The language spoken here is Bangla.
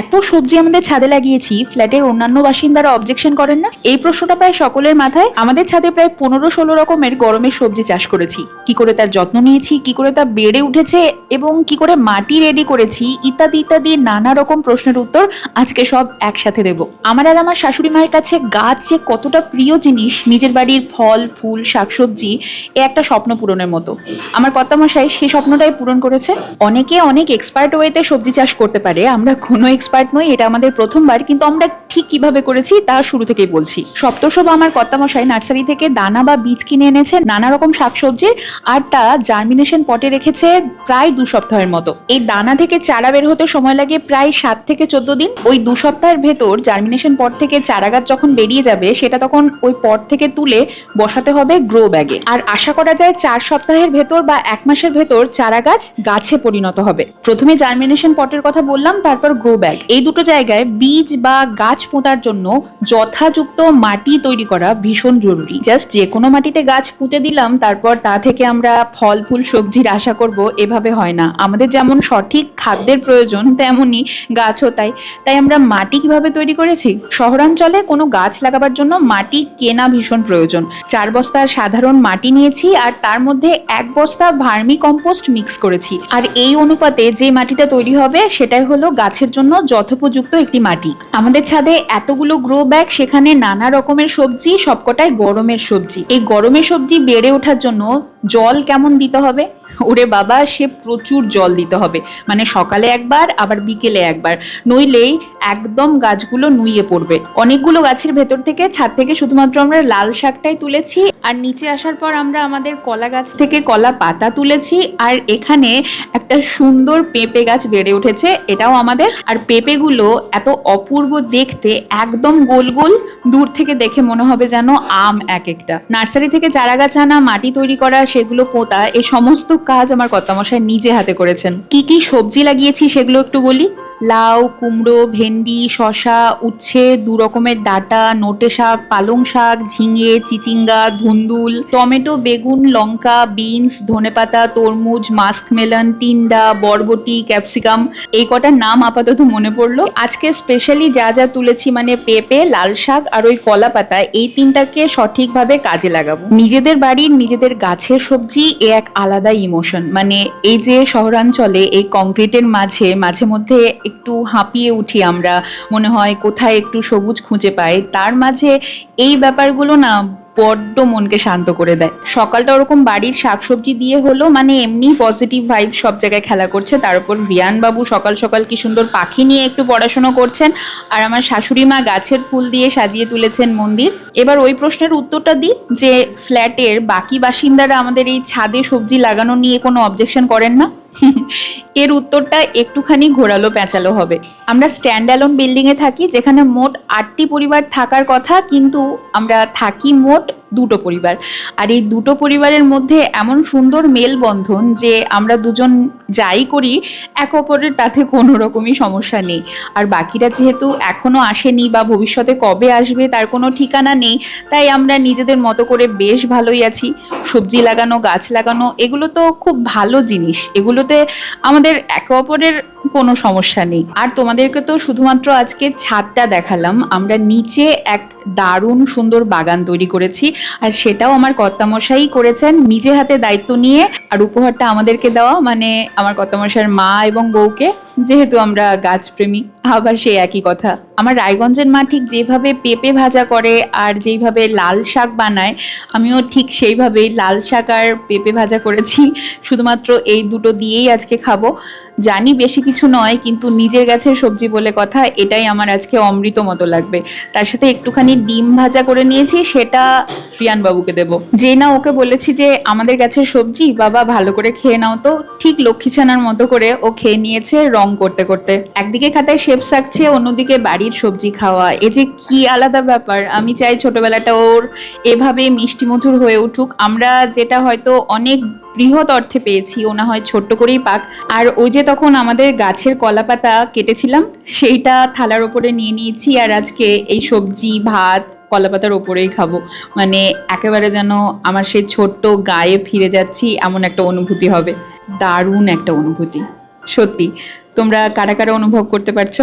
এত সবজি আমাদের ছাদে লাগিয়েছি, ফ্ল্যাটের অন্যান্য বাসিন্দারা অবজেকশন করেন না? এই প্রশ্নটা প্রায় সকলের মাথায়। আমাদের ছাদে প্রায় পনেরো ষোলো রকমের গরমের সবজি চাষ করেছি। কি করে তার যত্ন নিয়েছি, কি করে তা বেড়ে উঠেছে এবং কি করে মাটি রেডি করেছি, ইত্যাদি ইত্যাদি নানা রকম প্রশ্নের উত্তর আজকে সব একসাথে দেব। আমার আর আমার শাশুড়ি মায়ের কাছে গাছ যে কতটা প্রিয় জিনিস, নিজের বাড়ির ফল, ফুল, শাকসবজি, এ একটা স্বপ্ন পূরণের মতো। আমার কর্তামশাই সেই স্বপ্নটাই পূরণ করেছে। অনেকে অনেক এক্সপার্ট ওয়েতে সবজি চাষ করতে পারে, আমরা কোনো এক্সপার্ট নই, এটা আমাদের প্রথমবার, কিন্তু আমরা ঠিক কীভাবে করেছি তা শুরু থেকেই বলছি। সপ্তশব আমার কর্তামশাই নার্সারি থেকে দানা বা বীজ কিনে এনেছে নানা রকম শাকসবজি, আর তা জার্মিনেশন পটে রেখেছে প্রায় দু সপ্তাহের মতো। এই দানা থেকে চারা বের হতে সময় লাগে প্রায় সাত থেকে চোদ্দ দিন। ওই দু সপ্তাহের ভেতর জার্মিনেশন পট থেকে চারা গাছ যখন বেরিয়ে যাবে, সেটা তখন ওই পট থেকে তুলে বসাতে হবে গ্রো ব্যাগে আর আশা করা যায় চার সপ্তাহের ভেতর বা এক মাসের ভেতর চারা গাছ গাছে পরিণত হবে। প্রথমে জার্মিনেশন পটের কথা বললাম, তারপর গ্রো ব্যাগ এই দুটো জায়গায় বীজ বা গাছ পোঁতার জন্য যথাযুক্ত মাটি তৈরি করা ভীষণ জরুরি। জাস্ট যে কোনো মাটিতে গাছ পুঁতে দিলাম, তারপর তা থেকে আমরা ফল, ফুল, সবজির আশা করব, এভাবে হয় না। আমাদের যেমন সঠিক খাদ্যের প্রয়োজন, তেমনই গাছও তাই। তাই আমরা মাটি কীভাবে তৈরি করেছি? শহরাঞ্চলে কোনো গাছ লাগাবার জন্য মাটি কেনা ভীষণ প্রয়োজন। চার বস্তা সাধারণ মাটি নিয়েছি, আর তার মধ্যে এক বস্তা ভার্মি কম্পোস্ট মিক্স করেছি। আর এই অনুপাতে যে মাটিটা তৈরি হবে, সেটাই হলো গাছের জন্য যথোপযুক্ত একটি মাটি। আমাদের ছাদে এতগুলো গ্রো ব্যাগ সেখানে নানা রকমের সবজি, সবকটাই গরমের সবজি। এই গরমের সবজি বেড়ে ওঠার জন্য জল কেমন দিতে হবে? ওরে বাবা, সে প্রচুর জল দিতে হবে। মানে সকালে একবার, আবার বিকেলে একবার। নইলেই একদম গাছগুলো নুইয়ে পড়বে। অনেকগুলো গাছের ভেতর থেকে, ছাদ থেকে শুধুমাত্র আমরা লাল শাকটাই তুলেছি। আর নিচে আসার পর আমরা আমাদের কলা গাছ থেকে কলা পাতা তুলেছি আর এখানে একটা সুন্দর পেঁপে গাছ বেড়ে উঠেছে, এটাও আমাদের। আর পেঁপেগুলো এত অপূর্ব দেখতে, একদম গোল গোল, দূর থেকে দেখে মনে হবে যেন আম এক একটা। নার্সারি থেকে চারা গাছ আনা, মাটি তৈরি করা, সেগুলো পোতা, এই সমস্ত কাজ আমার কর্তামশাই নিজে হাতে করেছেন। কি কি সবজি লাগিয়েছি সেগুলো একটু বলি? লাউ, কুমড়ো, ভেন্ডি শশা উচ্ছে, দু রকমের ডাটা, নোটে শাক, পালং শাক, ঝিঙে, চিচিঙ্গা, ধুন্দুল, টমেটো, বেগুন, লঙ্কা, বিনস, ধনেপাতা, তরমুজ, মাস্ক মেলন, টিন্ডা, বরবটি, ক্যাপসিকাম, এই কটার নাম আপাতত মনে পড়ল। আজকে স্পেশালি যা যা তুলেছি মানে পেঁপে, লাল শাক আর ওই কলা পাতা, এই তিনটাকে সঠিকভাবে কাজে লাগাবো। নিজেদের বাড়ির নিজেদের গাছের সবজি, এ এক আলাদা ইমোশন মানে এই যে শহরাঞ্চলে এই কংক্রিটের মাঝে মাঝে মধ্যে একটু হাঁপিয়ে উঠি আমরা। মনে হয় কোথায় একটু সবুজ খুঁজে পাই। তার মাঝে এই ব্যাপারগুলো না বড্ড মনকে শান্ত করে দেয়। সকালটা ওরকম বাড়ির শাকসবজি দিয়ে হলো মানে এমনি পজিটিভ ভাইব সব জায়গায় খেলা করছে। তার উপর রিয়ান বাবু সকাল সকাল কি সুন্দর পাখি নিয়ে একটু পড়াশোনা করছেন। আর আমার শাশুড়ি মা গাছের ফুল দিয়ে সাজিয়ে তুলেছেন মন্দির। এবার ওই প্রশ্নের উত্তরটা দিই যে ফ্ল্যাটের বাকি বাসিন্দারা আমাদের এই ছাদে সবজি লাগানো নিয়ে কোনো অবজেকশন করেন না? এর উত্তরটা একটুখানি ঘোরালো প্যাঁচালো হবে। আমরা স্ট্যান্ড অ্যালোন বিল্ডিংয়ে থাকি, যেখানে মোট আটটি পরিবার থাকার কথা, কিন্তু আমরা থাকি মোট দুটো পরিবার। আর এই দুটো পরিবারের মধ্যে এমন সুন্দর মেলবন্ধন যে আমরা দুজন যাই করি, এক অপরের তাতে কোনো রকমই সমস্যা নেই। আর বাকিরা যেহেতু এখনও আসেনি বা ভবিষ্যতে কবে আসবে তার কোনো ঠিকানা নেই, তাই আমরা নিজেদের মতো করে বেশ ভালোই আছি। সবজি লাগানো, গাছ লাগানো, এগুলো তো খুব ভালো জিনিস। এগুলোতে আমাদের একে অপরের কোনো সমস্যা নেই। আর তোমাদেরকে তো শুধুমাত্র আজকে ছাদটা দেখালাম। আমরা নিচে এক দারুণ সুন্দর বাগান তৈরি করেছি। আর সেটাও আমার কর্তামশাই করেছেন নিজে হাতে দায়িত্ব নিয়ে। আর উপহারটা আমাদেরকে দেওয়া মানে আমার কর্তামশাইয়ের মা এবং বউকে। যেহেতু আমরা গাছপ্রেমী, আবার সেই একই কথা। আমার রায়গঞ্জের মা ঠিক যেভাবে পেঁপে ভাজা করে আর যেইভাবে লাল শাক বানায়, আমিও ঠিক সেইভাবেই লাল শাক আর পেঁপে ভাজা করেছি। শুধুমাত্র এই দুটো দিয়েই আজকে খাব। জানি বেশি কিছু নয়, কিন্তু নিজের গাছের সবজি বলে কথা, এটাই আমার আজকে অমৃত মতো লাগবে। তার সাথে একটুখানি ডিম ভাজা করে নিয়েছি, সেটা রিয়ান বাবুকে দেবো। যে না ওকে বলেছি যে, আমাদের গাছের সবজি, বাবা ভালো করে খেয়ে নাও তো। ঠিক লক্ষ্মী ছানার মতো করে ও খেয়ে নিয়েছে রং করতে করতে। একদিকে খাতায় শেপ সাকছে, অন্যদিকে বাড়ির সবজি খাওয়া। এ যে কি আলাদা ব্যাপার! আমি চাই ছোটবেলাটা ওর এভাবে মিষ্টি মধুর হয়ে উঠুক। আমরা যেটা হয়তো অনেক বৃহৎ অর্থে পেয়েছি। ও না হয় ছোট্ট করেই পাক। আর ওই যে তখন আমাদের গাছের কলা পাতা কেটেছিলাম, সেইটা থালার ওপরে নিয়ে নিয়েছি আর আজকে এই সবজি, ভাত কলা পাতার ওপরেই খাব। মানে একেবারে যেন আমার সেই ছোট্ট গায়ে ফিরে যাচ্ছি, এমন একটা অনুভূতি হবে। দারুণ একটা অনুভূতি। সত্যি। তোমরা কারা কারা অনুভব করতে পারছ?